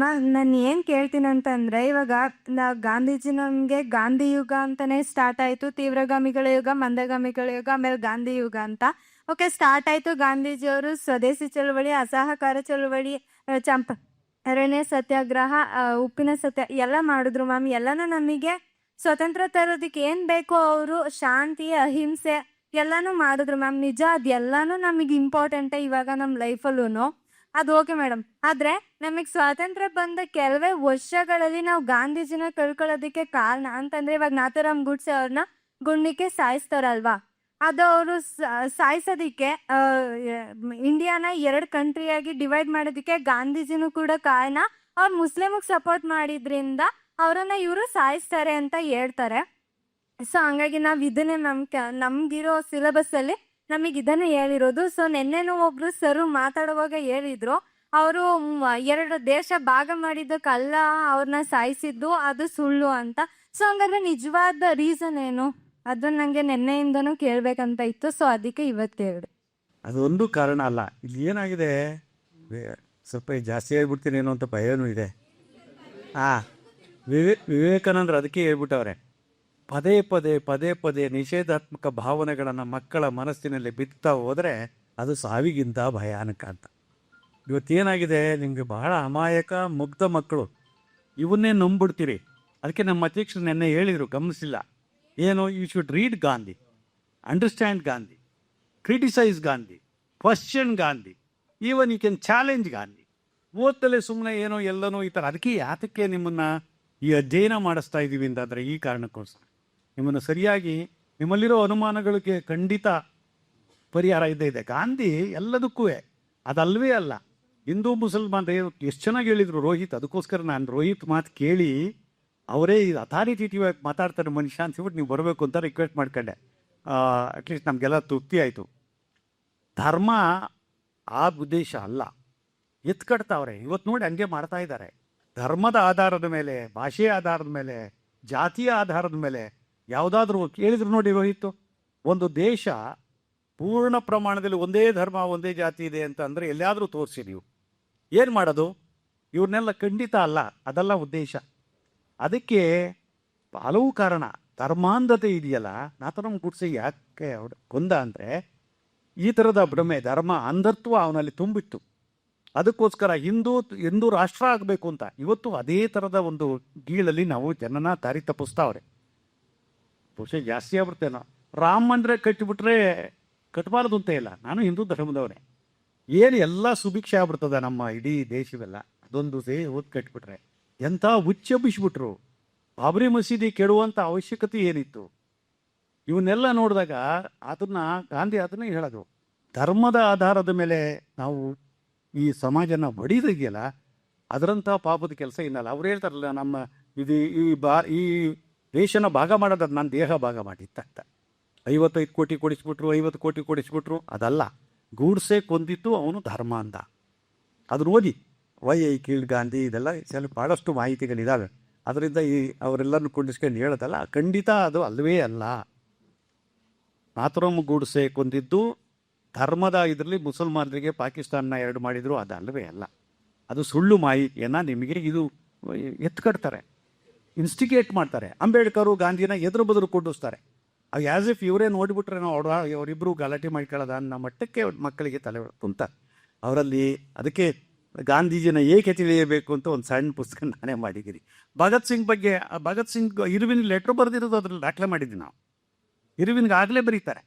ನಾನು ಏನು ಕೇಳ್ತೀನಿ ಅಂತಂದ್ರೆ ಇವಾಗ ನಾ ಗಾಂಧೀಜಿ ನಮಗೆ ಗಾಂಧಿ ಯುಗ ಅಂತಲೇ ಸ್ಟಾರ್ಟ್ ಆಯಿತು. ತೀವ್ರಗಾಮಿಗಳ ಯುಗ, ಮಂದಗಾಮಿಗಳ ಯುಗ, ಆಮೇಲೆ ಗಾಂಧಿ ಯುಗ ಅಂತ. ಓಕೆ ಸ್ಟಾರ್ಟ್ ಆಯಿತು ಗಾಂಧೀಜಿಯವರು ಸ್ವದೇಶಿ ಚಳವಳಿ, ಅಸಹಕಾರ ಚಳವಳಿ ಚಂಪ, ಎರಡನೇ ಸತ್ಯಾಗ್ರಹ ಉಪ್ಪಿನ ಸತ್ಯ, ಎಲ್ಲ ಮಾಡಿದ್ರು ಮ್ಯಾಮ್. ಎಲ್ಲನೂ ನಮಗೆ ಸ್ವತಂತ್ರ ತರೋದಕ್ಕೆ ಏನು ಬೇಕೋ ಅವರು ಶಾಂತಿ, ಅಹಿಂಸೆ ಎಲ್ಲನೂ ಮಾಡಿದ್ರು ಮ್ಯಾಮ್. ನಿಜ, ಅದೆಲ್ಲನೂ ನಮಗೆ ಇಂಪಾರ್ಟೆಂಟೇ ಇವಾಗ ನಮ್ಮ ಲೈಫಲ್ಲೂ ಅದು ಓಕೆ ಮೇಡಮ್ ಆದ್ರೆ ನಮಗೆ ಸ್ವಾತಂತ್ರ್ಯ ಬಂದ ಕೆಲವೇ ವರ್ಷಗಳಲ್ಲಿ ನಾವು ಗಾಂಧೀಜಿನ ಕಳ್ಕೊಳ್ಳೋದಕ್ಕೆ ಕಾರಣ ಅಂತಂದ್ರೆ ಇವಾಗ ನಾಥರಾಮ್ ಗುಡ್ಸೆ ಅವ್ರನ್ನ ಗುಂಡಿಕ್ಕೆ ಸಾಯಿಸ್ತಾರಲ್ವಾ? ಅದು ಅವರು ಸಾಯಿಸೋದಿಕ್ಕೆ ಇಂಡಿಯಾನ ಎರಡು ಕಂಟ್ರಿಯಾಗಿ ಡಿವೈಡ್ ಮಾಡೋದಕ್ಕೆ ಗಾಂಧೀಜಿನೂ ಕೂಡ ಕಾರಣ ಅವ್ರು ಮುಸ್ಲಿಮಿಗೆ ಸಪೋರ್ಟ್ ಮಾಡಿದ್ರಿಂದ ಅವರನ್ನ ಇವರು ಸಾಯಿಸ್ತಾರೆ ಅಂತ ಹೇಳ್ತಾರೆ. ಸೊ ಹಂಗಾಗಿ ನಾವು ಇದನ್ನೇ ನಮ್ ನಮ್ಗಿರೋ ಸಿಲೆಬಸ್ಸಲ್ಲಿ ನಮಗೆ ಇದನ್ನೇ ಹೇಳಿರೋದು. ಸೊ ನಿನ್ನೆನೂ ಒಬ್ರು ಸರ್ ಮಾತಾಡುವಾಗ ಹೇಳಿದ್ರು, ಅವರು ಎರಡು ದೇಶ ಭಾಗ ಮಾಡಿದ್ದಕ್ಕಲ್ಲ ಅವ್ರನ್ನ ಸಾಯಿಸಿದ್ದು, ಅದು ಸುಳ್ಳು ಅಂತ. ಸೊ ಹಂಗಾದ್ರೆ ನಿಜವಾದ ರೀಸನ್ ಏನು? ಅದು ನನಗೆ ನಿನ್ನೆಯಿಂದನೂ ಕೇಳಬೇಕಂತ ಇತ್ತು. ಸೊ ಅದಕ್ಕೆ ಇವತ್ತು ಅದೊಂದು ಕಾರಣ ಅಲ್ಲ. ಇಲ್ಲಿ ಏನಾಗಿದೆ? ಸ್ವಲ್ಪ ಜಾಸ್ತಿ ಹೇಳ್ಬಿಡ್ತೀನಿ ಏನೋ ಅಂತ ಭಯನೂ ಇದೆ. ಹಾಂ ವಿವೇ, ವಿವೇಕಾನಂದರು ಅದಕ್ಕೆ ಹೇಳ್ಬಿಟ್ಟವ್ರೆ. ಪದೇ ಪದೇ ಪದೇ ಪದೇ ನಿಷೇಧಾತ್ಮಕ ಭಾವನೆಗಳನ್ನು ಮಕ್ಕಳ ಮನಸ್ಸಿನಲ್ಲಿ ಬಿತ್ತಾ ಹೋದರೆ ಅದು ಸಾವಿಗಿಂತ ಭಯಾನಕ ಅಂತ. ಇವತ್ತೇನಾಗಿದೆ? ನಿಮಗೆ ಬಹಳ ಅಮಾಯಕ, ಮುಗ್ಧ ಮಕ್ಕಳು. ಇವನ್ನೇ ನಂಬಿಡ್ತೀರಿ. ಅದಕ್ಕೆ ನಮ್ಮ ಅಧ್ಯಕ್ಷರು ನೆನ್ನೆ ಹೇಳಿದರು, ಗಮನಿಸಿಲ್ಲ. ಏನು you should read Gandhi understand Gandhi criticise Gandhi question Gandhi even you can challenge Gandhi ಓದ್ತಲೇ ಸುಮ್ಮನೆ ಏನೋ ಎಲ್ಲನೋ ಈ ಥರ ಅದಕ್ಕೆ ಯಾತಕ್ಕೆ ನಿಮ್ಮನ್ನು ಈ ಅಧ್ಯಯನ ಮಾಡಿಸ್ತಾ ಇದ್ದೀವಿ ಅಂತಂದರೆ ಈ ಕಾರಣಕ್ಕೋಸ್ಕರ? ನಿಮ್ಮನ್ನು ಸರಿಯಾಗಿ ನಿಮ್ಮಲ್ಲಿರೋ ಅನುಮಾನಗಳಿಗೆ ಖಂಡಿತ ಪರಿಹಾರ ಇದ್ದೇ ಇದೆ. ಗಾಂಧಿ ಎಲ್ಲದಕ್ಕೂ ಅದಲ್ವೇ ಅಲ್ಲ. ಹಿಂದೂ ಮುಸಲ್ಮಾನ್ ಎಷ್ಟು ಚೆನ್ನಾಗಿ ಹೇಳಿದರು ರೋಹಿತ್, ಅದಕ್ಕೋಸ್ಕರ ನಾನು ರೋಹಿತ್ ಮಾತು ಕೇಳಿ, ಅವರೇ ಇದು ಅಥಾರಿಟೇಟಿವ್ ಆಗಿ ಮಾತಾಡ್ತಾರೆ ಮನುಷ್ಯ ಅಂತ ಹೇಳ್ಬಿಟ್ಟು ನೀವು ಬರಬೇಕು ಅಂತ ರಿಕ್ವೆಸ್ಟ್ ಮಾಡ್ಕೊಂಡೆ. ಅಟ್ಲೀಸ್ಟ್ ನಮಗೆಲ್ಲ ತೃಪ್ತಿ ಆಯಿತು. ಧರ್ಮ ಆ ಉದ್ದೇಶ ಅಲ್ಲ. ಎತ್ಕಡ್ತಾವ್ರೆ ಇವತ್ತು ನೋಡಿ ಹಂಗೆ ಮಾಡ್ತಾ ಇದ್ದಾರೆ ಧರ್ಮದ ಆಧಾರದ ಮೇಲೆ, ಭಾಷೆಯ ಆಧಾರದ ಮೇಲೆ, ಜಾತಿಯ ಆಧಾರದ ಮೇಲೆ ಯಾವುದಾದ್ರೂ ಕೇಳಿದ್ರು ನೋಡಿ ಹೋಯಿತು. ಒಂದು ದೇಶ ಪೂರ್ಣ ಪ್ರಮಾಣದಲ್ಲಿ ಒಂದೇ ಧರ್ಮ, ಒಂದೇ ಜಾತಿ ಇದೆ ಅಂತ ಅಂದರೆ ಎಲ್ಲಿಯಾದರೂ ತೋರಿಸಿ ನೀವು. ಏನು ಮಾಡೋದು? ಇವ್ರನ್ನೆಲ್ಲ ಖಂಡಿತ ಅಲ್ಲ. ಅದಲ್ಲ ಉದ್ದೇಶ. ಅದಕ್ಕೆ ಹಲವು ಕಾರಣ. ಧರ್ಮಾಂಧತೆ ಇದೆಯಲ್ಲ ನಾಥರಂ ಗುಡ್ಸಿ ಯಾಕೆ ಕೊಂದ ಅಂದರೆ ಈ ಥರದ ಭ್ರಮೆ, ಧರ್ಮ, ಅಂಧತ್ವ ಅವನಲ್ಲಿ ತುಂಬಿತ್ತು. ಅದಕ್ಕೋಸ್ಕರ ಹಿಂದೂ ಹಿಂದೂ ರಾಷ್ಟ್ರ ಆಗಬೇಕು ಅಂತ. ಇವತ್ತು ಅದೇ ಥರದ ಒಂದು ಗೀಳಲ್ಲಿ ನಾವು ಜನನ ದಾರಿ ತಪ್ಪಿಸ್ತಾವ್ರೆ ಬಹುಶಃ ಜಾಸ್ತಿ ಆಗ್ಬಿಡ್ತೇನೋ ರಾಮ ಮಂದಿರ ಕಟ್ಟಿಬಿಟ್ರೆ ಕಟ್ಟಬಾರದು ಅಂತ ಇಲ್ಲ. ನಾನು ಹಿಂದೂ ಧರ್ಮದವನೇ. ಏನು ಎಲ್ಲ ಸುಭಿಕ್ಷೆ ಆಗ್ಬಿಡ್ತದ ನಮ್ಮ ಇಡೀ ದೇಶವೆಲ್ಲ. ಅದೊಂದು ಸೇ ಓದ್ ಕಟ್ಬಿಟ್ರೆ. ಎಂಥ ಹುಚ್ಚೆಬ್ಬಿಸ್ಬಿಟ್ರು ಬಾಬರಿ ಮಸೀದಿ ಕೆಡುವಂಥ ಅವಶ್ಯಕತೆ ಏನಿತ್ತು? ಇವನ್ನೆಲ್ಲ ನೋಡಿದಾಗ ಅದನ್ನ ಗಾಂಧಿ ಅದನ್ನೇ ಹೇಳೋದು, ಧರ್ಮದ ಆಧಾರದ ಮೇಲೆ ನಾವು ಈ ಸಮಾಜನ ಬಡಿದಿದೆಯಲ್ಲ ಅದರಂಥ ಪಾಪದ ಕೆಲಸ ಇನ್ನಲ್ಲ. ಅವ್ರು ಹೇಳ್ತಾರಲ್ಲ, ನಮ್ಮ ಇದು ಈ ಬಾ, ಈ ದೇಶನ ಭಾಗ ಮಾಡೋದು ಅದು ನನ್ನ ದೇಹ ಭಾಗ ಮಾಡಿತ್ತಂತ. ಐವತ್ತೈದು ಕೋಟಿ ಕೊಡಿಸ್ಬಿಟ್ರು, ಐವತ್ತು ಕೋಟಿ ಕೊಡಿಸ್ಬಿಟ್ರು, ಅದಲ್ಲ. ಗೂಡ್ಸೆ ಕೊಂದಿತ್ತು ಅವನು ಧರ್ಮ ಅಂದ ಅದನ್ನ ಓದಿ ವೈ ಐ ಕೀಳ್ ಗಾಂಧಿ ಇದೆಲ್ಲ ಸ್ವಲ್ಪ ಭಾಳಷ್ಟು ಮಾಹಿತಿಗಳಿದ್ದಾವೆ ಅದರಿಂದ ಈ ಅವರೆಲ್ಲರನ್ನು ಕುಂಡಿಸ್ಕೊಂಡು ಹೇಳೋದಲ್ಲ, ಖಂಡಿತ ಅದು ಅಲ್ಲವೇ ಅಲ್ಲ. ಮಾತ್ರಮ್ ಗೂಡ್ಸೆ ಕೊಂದಿದ್ದು, ಧರ್ಮದ ಇದರಲ್ಲಿ ಮುಸಲ್ಮಾನರಿಗೆ ಪಾಕಿಸ್ತಾನ ಎರಡು ಮಾಡಿದ್ರು, ಅದು ಅಲ್ಲವೇ ಅಲ್ಲ. ಅದು ಸುಳ್ಳು ಮಾಹಿತಿಯನ್ನು ನಿಮಗೆ ಇದು ಎತ್ಕಡ್ತಾರೆ ಇನ್ಸ್ಟಿಗೇಟ್ ಮಾಡ್ತಾರೆ. ಅಂಬೇಡ್ಕರು, ಗಾಂಧಿನ ಎದುರು ಬದುರು ಕೂಡಿಸ್ತಾರೆ. ಅವು ಆ್ಯಸ್ ಇಫ್ ಇವರೇ ನೋಡಿಬಿಟ್ರೆ ನಾವು ಅವ್ರ ಅವರಿಬ್ಬರು ಗಲಾಟೆ ಮಾಡ್ಕೊಳ್ಳೋದ ಅನ್ನೋ ಮಟ್ಟಕ್ಕೆ ಮಕ್ಕಳಿಗೆ ತಲೆ ಕುಂತ ಅವರಲ್ಲಿ ಅದಕ್ಕೆ ಗಾಂಧೀಜಿನ ಏಕೆ ತಿಳಿಯಬೇಕು ಅಂತ ಒಂದು ಸಣ್ಣ ಪುಸ್ತಕ ನಾನೇ ಮಾಡಿದ್ದೀನಿ. ಭಗತ್ ಸಿಂಗ್ ಬಗ್ಗೆ, ಭಗತ್ ಸಿಂಗ್ ಇರುವಿನ ಲೆಟ್ರ್ ಬರೆದಿರೋದು ಅದ್ರಲ್ಲಿ ದಾಖಲೆ ಮಾಡಿದ್ದೀವಿ ನಾವು. ಇರುವಿನ್ಗೆ ಆಗಲೇ ಬರೀತಾರೆ.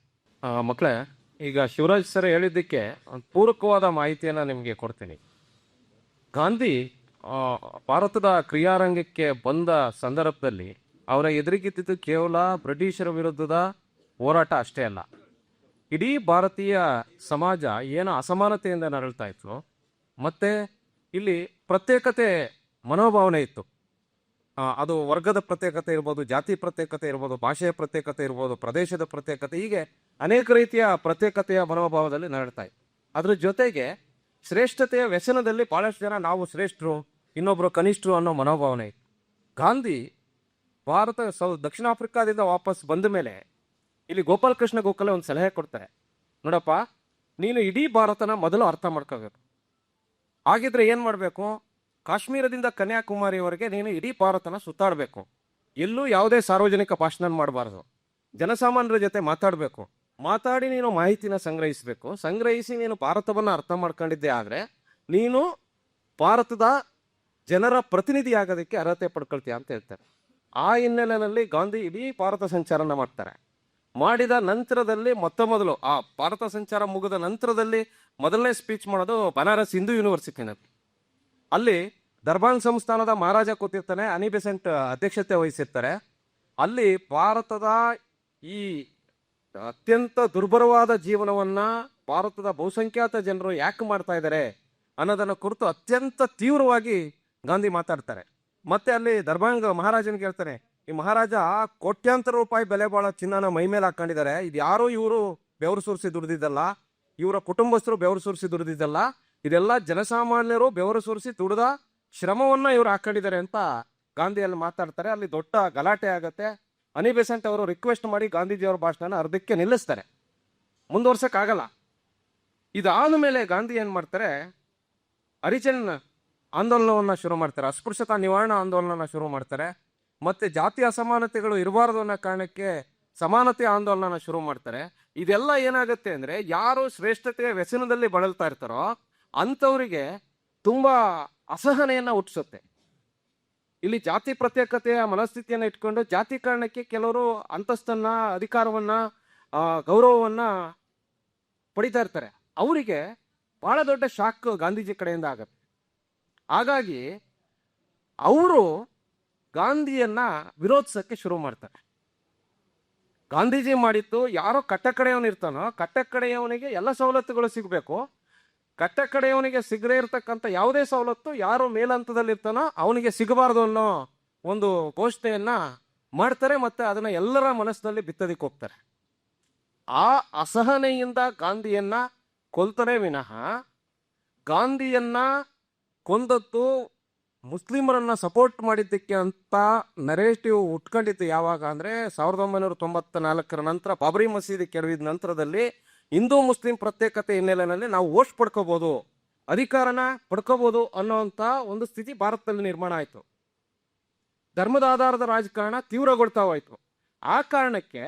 ಮಕ್ಕಳೇ ಈಗ ಶಿವರಾಜ್ ಸರ್ ಹೇಳಿದ್ದಕ್ಕೆ ಒಂದು ಪೂರಕವಾದ ಮಾಹಿತಿಯನ್ನು ನಿಮಗೆ ಕೊಡ್ತೀನಿ. ಗಾಂಧಿ ಭಾರತದ ಕ್ರಿಯಾರಂಗಕ್ಕೆ ಬಂದ ಸಂದರ್ಭದಲ್ಲಿ ಅವರ ಎದುರಿಗಿದ್ದಿದ್ದು ಕೇವಲ ಬ್ರಿಟಿಷರ ವಿರುದ್ಧದ ಹೋರಾಟ ಅಷ್ಟೇ ಅಲ್ಲ. ಇಡೀ ಭಾರತೀಯ ಸಮಾಜ ಏನು ಅಸಮಾನತೆಯಿಂದ ನರಳ್ತಾ ಇತ್ತು, ಮತ್ತು ಇಲ್ಲಿ ಪ್ರತ್ಯೇಕತೆ ಮನೋಭಾವನೆ ಇತ್ತು. ಅದು ವರ್ಗದ ಪ್ರತ್ಯೇಕತೆ ಇರ್ಬೋದು, ಜಾತಿ ಪ್ರತ್ಯೇಕತೆ ಇರ್ಬೋದು, ಭಾಷೆಯ ಪ್ರತ್ಯೇಕತೆ ಇರ್ಬೋದು, ಪ್ರದೇಶದ ಪ್ರತ್ಯೇಕತೆ, ಹೀಗೆ ಅನೇಕ ರೀತಿಯ ಪ್ರತ್ಯೇಕತೆಯ ಮನೋಭಾವದಲ್ಲಿ ನರಳ್ತಾ ಇತ್ತು. ಅದ್ರ ಜೊತೆಗೆ ಶ್ರೇಷ್ಠತೆಯ ವ್ಯಸನದಲ್ಲಿ ಭಾಳಷ್ಟು ಜನ ನಾವು ಶ್ರೇಷ್ಠರು ಇನ್ನೊಬ್ರು ಕನಿಷ್ಠರು ಅನ್ನೋ ಮನೋಭಾವನೆ ಇತ್ತು. ಗಾಂಧಿ ಭಾರತ ಸೌ ದಕ್ಷಿಣ ಆಫ್ರಿಕಾದಿಂದ ವಾಪಸ್ ಬಂದ ಮೇಲೆ ಇಲ್ಲಿ ಗೋಪಾಲಕೃಷ್ಣ ಗೋಖಲೆ ಒಂದು ಸಲಹೆ ಕೊಡ್ತಾರೆ. ನೋಡಪ್ಪ, ನೀನು ಇಡೀ ಭಾರತನ ಮೊದಲು ಅರ್ಥ ಮಾಡ್ಕೋಬೇಕು. ಹಾಗಿದ್ರೆ ಏನು ಮಾಡಬೇಕು? ಕಾಶ್ಮೀರದಿಂದ ಕನ್ಯಾಕುಮಾರಿವರೆಗೆ ನೀನು ಇಡೀ ಭಾರತನ ಸುತ್ತಾಡಬೇಕು. ಎಲ್ಲೂ ಯಾವುದೇ ಸಾರ್ವಜನಿಕ ಭಾಷಣ ಮಾಡಬಾರ್ದು. ಜನಸಾಮಾನ್ಯರ ಜೊತೆ ಮಾತಾಡಬೇಕು. ಮಾತಾಡಿ ನೀನು ಮಾಹಿತಿನ ಸಂಗ್ರಹಿಸಬೇಕು. ಸಂಗ್ರಹಿಸಿ ನೀನು ಭಾರತವನ್ನು ಅರ್ಥ ಮಾಡ್ಕೊಂಡಿದ್ದೆ ಆದರೆ ನೀನು ಭಾರತದ ಜನರ ಪ್ರತಿನಿಧಿಯಾಗೋದಕ್ಕೆ ಅರ್ಹತೆ ಪಡ್ಕೊಳ್ತೀಯ ಅಂತ ಹೇಳ್ತಾರೆ. ಆ ಹಿನ್ನೆಲೆಯಲ್ಲಿ ಗಾಂಧಿ ಇಡೀ ಭಾರತ ಸಂಚಾರನ ಮಾಡ್ತಾರೆ. ಮಾಡಿದ ನಂತರದಲ್ಲಿ ಮೊತ್ತ ಮೊದಲು, ಆ ಭಾರತ ಸಂಚಾರ ಮುಗಿದ ನಂತರದಲ್ಲಿ ಮೊದಲನೇ ಸ್ಪೀಚ್ ಮಾಡೋದು ಬನಾರಸ್ ಹಿಂದೂ ಯೂನಿವರ್ಸಿಟಿನಲ್ಲಿ ಅಲ್ಲಿ ದರ್ಬಾನ್ ಸಂಸ್ಥಾನದ ಮಹಾರಾಜ ಕೂತಿರ್ತಾನೆ ಅನಿಬೆಸೆಂಟ್ ಅಧ್ಯಕ್ಷತೆ ವಹಿಸಿರ್ತಾರೆ. ಅಲ್ಲಿ ಭಾರತದ ಈ ಅತ್ಯಂತ ದುರ್ಬಲವಾದ ಜೀವನವನ್ನ ಭಾರತದ ಬಹುಸಂಖ್ಯಾತ ಜನರು ಯಾಕೆ ಮಾಡ್ತಾ ಇದ್ದಾರೆ ಅನ್ನೋದನ್ನು ಕುರಿತು ಅತ್ಯಂತ ತೀವ್ರವಾಗಿ ಗಾಂಧಿ ಮಾತಾಡ್ತಾರೆ. ಮತ್ತೆ ಅಲ್ಲಿ ದರ್ಬಾಂಗ್ ಮಹಾರಾಜನಿಗೆ ಕೇಳ್ತಾರೆ, ಈ ಮಹಾರಾಜ ಕೋಟ್ಯಾಂತರ ರೂಪಾಯಿ ಬೆಲೆ ಬಾಳೋ ಚಿನ್ನನ ಮೈ ಮೇಲೆ ಹಾಕೊಂಡಿದ್ದಾರೆ ಇದು ಯಾರು ಇವರು ಬೆವರು ಸುರಿಸಿ ದುಡಿದಿದ್ದಲ್ಲ, ಇವರ ಕುಟುಂಬಸ್ಥರು ಬೆವರು ಸುರಿಸಿ ದುಡಿದಿದ್ದಲ್ಲ, ಇದೆಲ್ಲ ಜನಸಾಮಾನ್ಯರು ಬೆವರು ಸುರಿಸಿ ದುಡಿದ ಶ್ರಮವನ್ನ ಇವರು ಹಾಕೊಂಡಿದ್ದಾರೆ ಅಂತ ಗಾಂಧಿಯಲ್ಲಿ ಮಾತಾಡ್ತಾರೆ. ಅಲ್ಲಿ ದೊಡ್ಡ ಗಲಾಟೆ ಆಗುತ್ತೆ. ಅನಿ ಬೆಸೆಂಟ್ ಅವರು ರಿಕ್ವೆಸ್ಟ್ ಮಾಡಿ ಗಾಂಧೀಜಿಯವರ ಭಾಷಣನ ಅರ್ಧಕ್ಕೆ ನಿಲ್ಲಿಸ್ತಾರೆ. ಮುಂದುವರ್ಸಕ್ಕಾಗಲ್ಲ. ಇದಾದ ಮೇಲೆ ಗಾಂಧಿ ಏನ್ ಮಾಡ್ತಾರೆ ಹರಿಜನ್ ಆಂದೋಲನವನ್ನ ಶುರು ಮಾಡ್ತಾರೆ. ಅಸ್ಪೃಶ್ಯತಾ ನಿವಾರಣಾ ಆಂದೋಲನ ಶುರು ಮಾಡ್ತಾರೆ. ಮತ್ತೆ ಜಾತಿ ಅಸಮಾನತೆಗಳು ಇರಬಾರದು ಅನ್ನೋ ಕಾರಣಕ್ಕೆ ಸಮಾನತೆ ಆಂದೋಲನ ಶುರು ಮಾಡ್ತಾರೆ. ಇದೆಲ್ಲ ಏನಾಗುತ್ತೆ ಅಂದ್ರೆ ಯಾರು ಶ್ರೇಷ್ಠತೆಯ ವ್ಯಸನದಲ್ಲಿ ಬಳಲ್ತಾ ಇರ್ತಾರೋ ಅಂಥವರಿಗೆ ತುಂಬಾ ಅಸಹನೆಯನ್ನ ಹುಟ್ಟಿಸುತ್ತೆ. ಇಲ್ಲಿ ಜಾತಿ ಪ್ರತ್ಯೇಕತೆಯ ಮನಸ್ಥಿತಿಯನ್ನ ಇಟ್ಕೊಂಡು ಜಾತಿ ಕಾರಣಕ್ಕೆ ಕೆಲವರು ಅಂತಸ್ತನ್ನ ಅಧಿಕಾರವನ್ನ ಗೌರವವನ್ನ ಪಡಿತಾ ಇರ್ತಾರೆ. ಅವರಿಗೆ ಬಹಳ ದೊಡ್ಡ ಶಾಕ್ ಗಾಂಧೀಜಿ ಕಡೆಯಿಂದ ಆಗತ್ತೆ. ಹಾಗಾಗಿ ಅವರು ಗಾಂಧಿಯನ್ನ ವಿರೋಧಿಸಕ್ಕೆ ಶುರು ಮಾಡ್ತಾರೆ. ಗಾಂಧೀಜಿ ಮಾಡಿದ್ದು ಯಾರೋ ಕಟ್ಟ ಕಡೆಯವನು ಇರ್ತಾನೋ ಕಟ್ಟ ಕಡೆಯವನಿಗೆ ಎಲ್ಲ ಸವಲತ್ತುಗಳು ಸಿಗಬೇಕು. ಕಟ್ಟ ಕಡೆಯವನಿಗೆ ಸಿಗದೇ ಇರತಕ್ಕಂಥ ಯಾವುದೇ ಸವಲತ್ತು ಯಾರು ಮೇಲಂತದಲ್ಲಿ ಇರ್ತಾನೋ ಅವನಿಗೆ ಸಿಗಬಾರ್ದು ಅನ್ನೋ ಒಂದು ಘೋಷಣೆಯನ್ನ ಮಾಡ್ತಾರೆ ಮತ್ತೆ ಅದನ್ನ ಎಲ್ಲರ ಮನಸ್ಸಿನಲ್ಲಿ ಬಿತ್ತದಿಕ್ಕೆ ಹೋಗ್ತಾರೆ. ಆ ಅಸಹನೆಯಿಂದ ಗಾಂಧಿಯನ್ನ ಕೊಲ್ತಾರೆ ವಿನಃ ಗಾಂಧಿಯನ್ನ ಕೊಂದದ್ದು ಮುಸ್ಲಿಮರನ್ನ ಸಪೋರ್ಟ್ ಮಾಡಿದ್ದಕ್ಕೆ ಅಂತ ನರೇಟಿವ್ ಉಟ್ಕೊಂಡಿತ್ತು ಯಾವಾಗ ಅಂದ್ರೆ ಸಾವಿರದ ಒಂಬೈನೂರ ತೊಂಬತ್ತ ನಾಲ್ಕರ ನಂತರ ಬಾಬರಿ ಮಸೀದಿ ಕೆಡವಿದ ನಂತರದಲ್ಲಿ ಹಿಂದೂ ಮುಸ್ಲಿಂ ಪ್ರತ್ಯೇಕತೆ ಹಿನ್ನೆಲೆಯಲ್ಲಿ ನಾವು ಓಟ್ ಪಡ್ಕೋಬಹುದು ಅಧಿಕಾರನ ಪಡ್ಕೋಬಹುದು ಅನ್ನೋಂಥ ಒಂದು ಸ್ಥಿತಿ ಭಾರತದಲ್ಲಿ ನಿರ್ಮಾಣ ಆಯಿತು. ಧರ್ಮದ ಆಧಾರದ ರಾಜಕಾರಣ ತೀವ್ರಗೊಳ್ತಾ ಹೋಯ್ತು. ಆ ಕಾರಣಕ್ಕೆ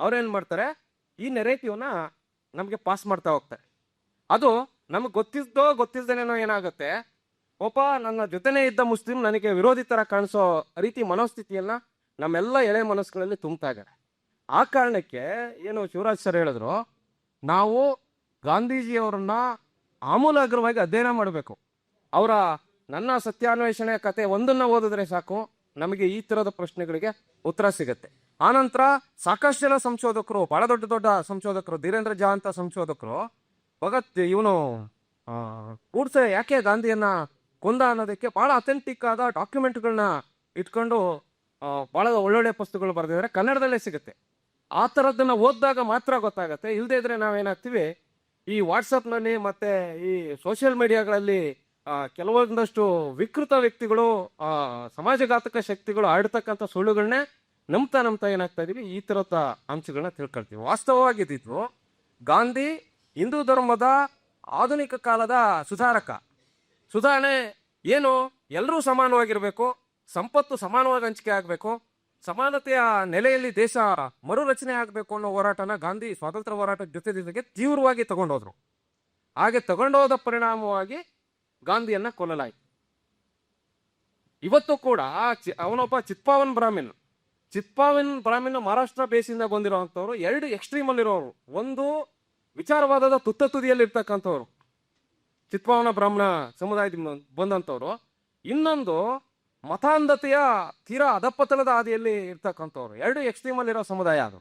ಅವ್ರೇನ್ ಮಾಡ್ತಾರೆ, ಈ ನೆರೇಟಿವ್ನ ನಮಗೆ ಪಾಸ್ ಮಾಡ್ತಾ ಹೋಗ್ತಾರೆ. ಅದು ನಮಗೆ ಗೊತ್ತಿದ್ದೋ ಗೊತ್ತಿಲ್ದೇನೇನೋ ಏನಾಗುತ್ತೆ ಒಬ್ಬ ನನ್ನ ಜೊತೆನೇ ಇದ್ದ ಮುಸ್ಲಿಂ ನನಗೆ ವಿರೋಧಿ ಥರ ಕಾಣಿಸೋ ರೀತಿ, ಮನೋಸ್ಥಿತಿಯನ್ನು ನಮ್ಮೆಲ್ಲ ಎಳೆ ಮನಸ್ಸುಗಳಲ್ಲಿ ತುಂಬ್ತಾ ಇದ್ದಾರೆ. ಆ ಕಾರಣಕ್ಕೆ ಏನು ಶಿವರಾಜ್ ಸರ್ ಹೇಳಿದ್ರು, ನಾವು ಗಾಂಧೀಜಿಯವರನ್ನ ಆಮೂಲಾಗ್ರವಾಗಿ ಅಧ್ಯಯನ ಮಾಡಬೇಕು. ಅವರ ನನ್ನ ಸತ್ಯಾನ್ವೇಷಣೆ ಕತೆ ಒಂದನ್ನ ಓದಿದ್ರೆ ಸಾಕು, ನಮಗೆ ಈ ತರದ ಪ್ರಶ್ನೆಗಳಿಗೆ ಉತ್ತರ ಸಿಗುತ್ತೆ. ಆನಂತರ ಸಾಕಷ್ಟು ಜನ ಸಂಶೋಧಕರು, ಬಹಳ ದೊಡ್ಡ ದೊಡ್ಡ ಸಂಶೋಧಕರು, ಧೀರೇಂದ್ರ ಜಾ ಅಂತ ಸಂಶೋಧಕರು, ಭಗತ್ ಇವನು ಕೂಡ್ಸೆ ಯಾಕೆ ಗಾಂಧಿಯನ್ನ ಕೊಂದ ಅನ್ನೋದಕ್ಕೆ ಬಹಳ ಅಥೆಂಟಿಕ್ ಆದ ಡಾಕ್ಯುಮೆಂಟ್ಗಳನ್ನ ಇಟ್ಕೊಂಡು ಬಹಳ ಒಳ್ಳೊಳ್ಳೆ ಪುಸ್ತಕಗಳು ಬರೆದಿದ್ದಾರೆ. ಕನ್ನಡದಲ್ಲೇ ಸಿಗುತ್ತೆ. ಆ ಥರದ್ದನ್ನು ಓದಿದಾಗ ಮಾತ್ರ ಗೊತ್ತಾಗುತ್ತೆ. ಇಲ್ಲದೇ ಇದ್ರೆ ನಾವೇನಾಗ್ತೀವಿ, ಈ ವಾಟ್ಸಪ್ನಲ್ಲಿ ಮತ್ತೆ ಈ ಸೋಷಿಯಲ್ ಮೀಡಿಯಾಗಳಲ್ಲಿ ಕೆಲವೊಂದಷ್ಟು ವಿಕೃತ ವ್ಯಕ್ತಿಗಳು ಸಮಾಜಘಾತಕ ಶಕ್ತಿಗಳು ಆಡ್ತಕ್ಕಂಥ ಸುಳ್ಳುಗಳನ್ನೇ ನಂಬ್ತಾ ನಂಬ್ತಾ ಏನಾಗ್ತಾ ಇದೀವಿ? ಈ ಥರದ ಅಂಶಗಳನ್ನ ತಿಳ್ಕೊಳ್ತೀವಿ. ವಾಸ್ತವವಾಗಿ ಇದ್ದಿದ್ದು ಗಾಂಧಿ ಹಿಂದೂ ಧರ್ಮದ ಆಧುನಿಕ ಕಾಲದ ಸುಧಾರಕ. ಸುಧಾರಣೆ ಏನು? ಎಲ್ಲರೂ ಸಮಾನವಾಗಿರಬೇಕು, ಸಂಪತ್ತು ಸಮಾನವಾಗಿ ಹಂಚಿಕೆ ಆಗಬೇಕು, ಸಮಾನತೆಯ ನೆಲೆಯಲ್ಲಿ ದೇಶ ಮರುರಚನೆ ಆಗಬೇಕು ಅನ್ನೋ ಹೋರಾಟನ ಗಾಂಧಿ ಸ್ವಾತಂತ್ರ್ಯ ಹೋರಾಟದ ಜೊತೆ ಜೊತೆಗೆ ತೀವ್ರವಾಗಿ ತಗೊಂಡೋದ್ರು. ಹಾಗೆ ತಗೊಂಡೋದ ಪರಿಣಾಮವಾಗಿ ಗಾಂಧಿಯನ್ನ ಕೊಲ್ಲಲಾಯಿತು. ಇವತ್ತು ಕೂಡ ಅವನೊಬ್ಬ ಚಿತ್ಪಾವನ್ ಬ್ರಾಹ್ಮಿನ್ ಚಿತ್ಪಾವನ್ ಬ್ರಾಹ್ಮಿನ್ ಮಹಾರಾಷ್ಟ್ರ ಬೇಸಿಂದ ಬಂದಿರುವಂಥವ್ರು ಎರಡು ಎಕ್ಸ್ಟ್ರೀಮ್ ಅಲ್ಲಿರೋರು. ಒಂದು ವಿಚಾರವಾದದ ತುತ್ತ ತುದಿಯಲ್ಲಿ ಇರ್ತಕ್ಕಂಥವ್ರು ಚಿತ್ಪಾವನ ಬ್ರಾಹ್ಮಣ ಸಮುದಾಯದಿಂದ ಬಂದಂಥವ್ರು ಇನ್ನೊಂದು ಮತಾಂಧತೆಯ ತೀರಾ ಅಧಪತನದ ಹಾದಿಯಲ್ಲಿ ಇರ್ತಕ್ಕಂಥವ್ರು. ಎರಡು ಎಕ್ಸ್ಟ್ರೀಮ್ ಅಲ್ಲಿರೋ ಸಮುದಾಯ ಅದು.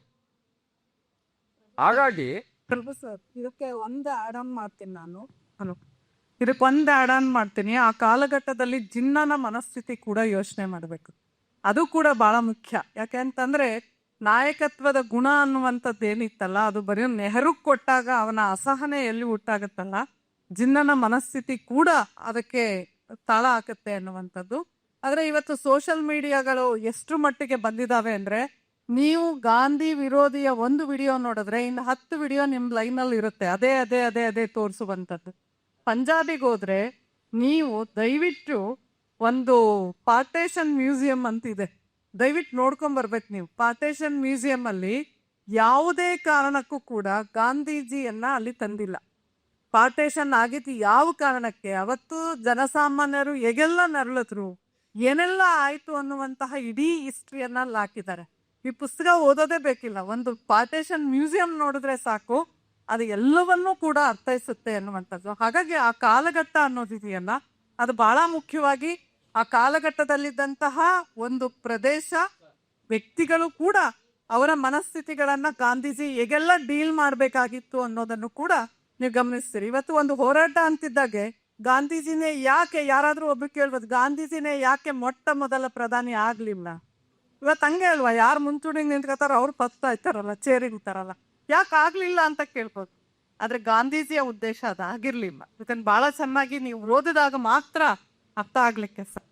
ಹಾಗಾಗಿ ಇದಕ್ಕೆ ಒಂದು ಆಡ್ ಆನ್ ಮಾಡ್ತೀನಿ ನಾನು. ಇದಕ್ಕೆ ಒಂದು ಆಡ್ ಆನ್ ಮಾಡ್ತೀನಿ. ಆ ಕಾಲಘಟ್ಟದಲ್ಲಿ ಜಿನ್ನನ ಮನಸ್ಥಿತಿ ಕೂಡ ಯೋಚನೆ ಮಾಡಬೇಕು. ಅದು ಕೂಡ ಬಹಳ ಮುಖ್ಯ. ಯಾಕೆ ಅಂತಂದ್ರೆ ನಾಯಕತ್ವದ ಗುಣ ಅನ್ನುವಂಥದ್ದು ಏನಿತ್ತಲ್ಲ ಅದು ಬರೀ ನೆಹರು ಕೊಟ್ಟಾಗ ಅವನ ಅಸಹನೆ ಎಲ್ಲಿ ಹುಟ್ಟಾಗತ್ತಲ್ಲ ಜಿನ್ನನ ಮನಸ್ಥಿತಿ ಕೂಡ ಅದಕ್ಕೆ ತಾಳ ಹಾಕುತ್ತೆ ಅನ್ನುವಂಥದ್ದು. ಆದರೆ ಇವತ್ತು ಸೋಷಿಯಲ್ ಮೀಡಿಯಾಗಳು ಎಷ್ಟು ಮಟ್ಟಿಗೆ ಬಂದಿದ್ದಾವೆ ಅಂದ್ರೆ ನೀವು ಗಾಂಧಿ ವಿರೋಧಿಯ ಒಂದು ವಿಡಿಯೋ ನೋಡಿದ್ರೆ ಇನ್ನು ಹತ್ತು ವಿಡಿಯೋ ನಿಮ್ಮ ಲೈನಲ್ಲಿ ಇರುತ್ತೆ. ಅದೇ ಅದೇ ಅದೇ ಅದೇ ತೋರಿಸುವಂಥದ್ದು. ಪಂಜಾಬಿಗೆ ಹೋದ್ರೆ ನೀವು ದಯವಿಟ್ಟು ಒಂದು ಪಾರ್ಟೇಷನ್ ಮ್ಯೂಸಿಯಂ ಅಂತಿದೆ. ದಯವಿಟ್ಟು ನೋಡ್ಕೊಂಡ್ ಬರ್ಬೇಕು ನೀವು. ಪಾರ್ಟೇಷನ್ ಮ್ಯೂಸಿಯಂ ಅಲ್ಲಿ ಯಾವುದೇ ಕಾರಣಕ್ಕೂ ಕೂಡ ಗಾಂಧೀಜಿಯನ್ನ ಅಲ್ಲಿ ತಂದಿಲ್ಲ. ಪಾರ್ಟೇಷನ್ ಆಗಿತ್ತು ಯಾವ ಕಾರಣಕ್ಕೆ? ಅವತ್ತು ಜನಸಾಮಾನ್ಯರು ಹೇಗೆಲ್ಲ ನರಳಿದ್ರು? ಏನೆಲ್ಲ ಆಯ್ತು ಅನ್ನುವಂತಹ ಇಡೀ ಹಿಸ್ಟ್ರಿಯನ್ನ ಅಲ್ಲಿ ಹಾಕಿದ್ದಾರೆ. ಈ ಪುಸ್ತಕ ಓದೋದೇ ಬೇಕಿಲ್ಲ. ಒಂದು ಪಾರ್ಟೇಷನ್ ಮ್ಯೂಸಿಯಂ ನೋಡಿದ್ರೆ ಸಾಕು. ಅದು ಎಲ್ಲವನ್ನೂ ಕೂಡ ಅರ್ಥೈಸುತ್ತೆ ಅನ್ನುವಂಥದ್ದು. ಹಾಗಾಗಿ ಆ ಕಾಲಘಟ್ಟ ಅನ್ನೋದಿದೆಯಲ್ಲ ಅದು ಬಹಳ ಮುಖ್ಯವಾಗಿ ಆ ಕಾಲಘಟ್ಟದಲ್ಲಿದ್ದಂತಹ ಒಂದು ಪ್ರದೇಶ, ವ್ಯಕ್ತಿಗಳು ಕೂಡ ಅವರ ಮನಸ್ಥಿತಿಗಳನ್ನು ಗಾಂಧೀಜಿ ಹೇಗೆಲ್ಲ ಡೀಲ್ ಮಾಡಬೇಕಾಗಿತ್ತು ಅನ್ನೋದನ್ನು ಕೂಡ ನೀವು ಗಮನಿಸ್ತೀರಿ. ಇವತ್ತು ಒಂದು ಹೋರಾಟ ಅಂತಿದ್ದಾಗೆ ಗಾಂಧೀಜಿನೇ ಯಾಕೆ, ಯಾರಾದ್ರೂ ಒಬ್ಬ ಕೇಳ್ಬೋದು, ಗಾಂಧೀಜಿನೇ ಯಾಕೆ ಮೊಟ್ಟ ಮೊದಲ ಪ್ರಧಾನಿ ಆಗ್ಲಿಲ್ಲ? ಇವತ್ತು ಹಂಗೆ ಅಲ್ವಾ? ಯಾರು ಮುಂಚೂಣಿಗೆ ನಿಂತ್ಕೋತಾರ ಅವ್ರು ಪತ್ತ ಇರ್ತಾರಲ್ಲ ಚೇರಿಂಗ್ತಾರಲ್ಲ ಯಾಕೆ ಆಗ್ಲಿಲ್ಲ ಅಂತ ಕೇಳ್ಬೋದು. ಆದ್ರೆ ಗಾಂಧೀಜಿಯ ಉದ್ದೇಶ ಅದಾಗಿರ್ಲಿಲ್ಲ ಇದನ್ನ ಬಹಳ ಚೆನ್ನಾಗಿ ನೀವು ಓದಿದಾಗ ಮಾತ್ರ ಅರ್ಥ ಆಗ್ಲಿಕ್ಕೆ ಸಾಧ್ಯ.